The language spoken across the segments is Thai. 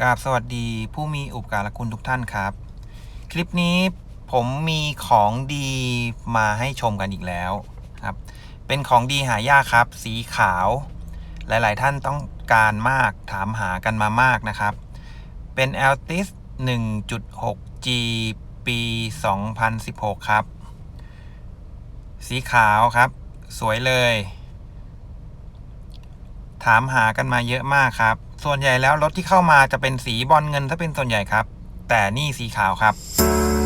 กราบสวัสดีผู้มีอุปการะคุณทุกท่านครับ คลิปนี้ผมมีของดีมาให้ชมกันอีกแล้วครับ เป็นของดีหายากครับ สีขาว หลายๆ ท่านต้องการมากถามหากันมามากนะครับ เป็น Altis 1.6G ปี 2016 ครับ สีขาวครับ สวยเลย ถามหากันมาเยอะมากครับ ส่วนใหญ่แล้วรถที่เข้ามาจะเป็นสีบอลเงินถ้าเป็นส่วนใหญ่ครับ แต่นี่สีขาวครับ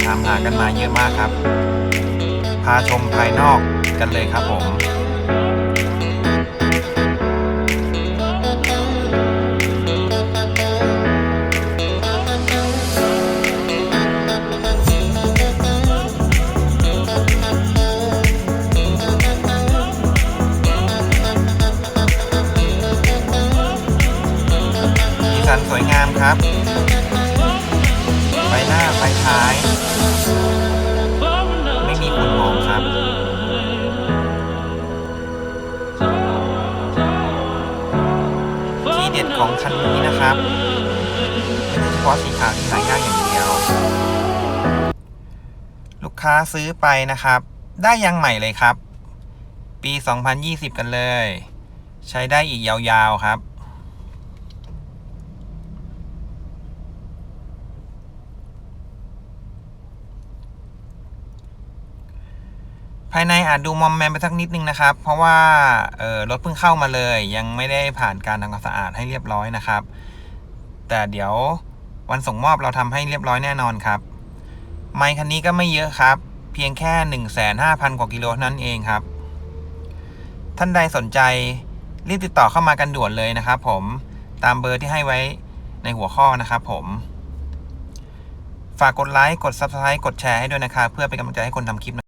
ถามหากันมาเยอะมากครับ พาชมภายนอกกันเลยครับผม นสวยงามครับ ไฟหน้าไฟท้าย ไม่มีฝุ่นมองครับ ที่เด็ดของคันนี้นะครับไม่ใช่เฉพาะสีขาวที่หายากอย่างเดียว ลูกค้าซื้อไปนะครับ ได้ยังใหม่เลยครับ ปี 2020 กันเลย ใช้ได้อีกยาวๆครับายในอาจดูมอมแมมไปสักนิดนึงนะครับ เพราะว่ารถเพิ่งเข้ามาเลย ยังไม่ได้ผ่านการทำความสะอาดให้เรียบร้อยนะครับ แต่เดี๋ยววันส่งมอบเราทำให้เรียบร้อยแน่นอนครับ ไมค์คันนี้ก็ไม่เยอะครับ เพียงแค่หนึ่งแสนห้าพันกว่ากิโลนั้นเองครับ ท่านใดสนใจรีบติดต่อเข้ามากันด่วนเลยนะครับผมตามเบอร์ที่ให้ไว้ในหัวข้อนะครับผม ฝากกดไลค์ กด Subscribe กดแชร์ให้ด้วยนะครับ เพื่อเป็นกำลังใจให้คนทำคลิป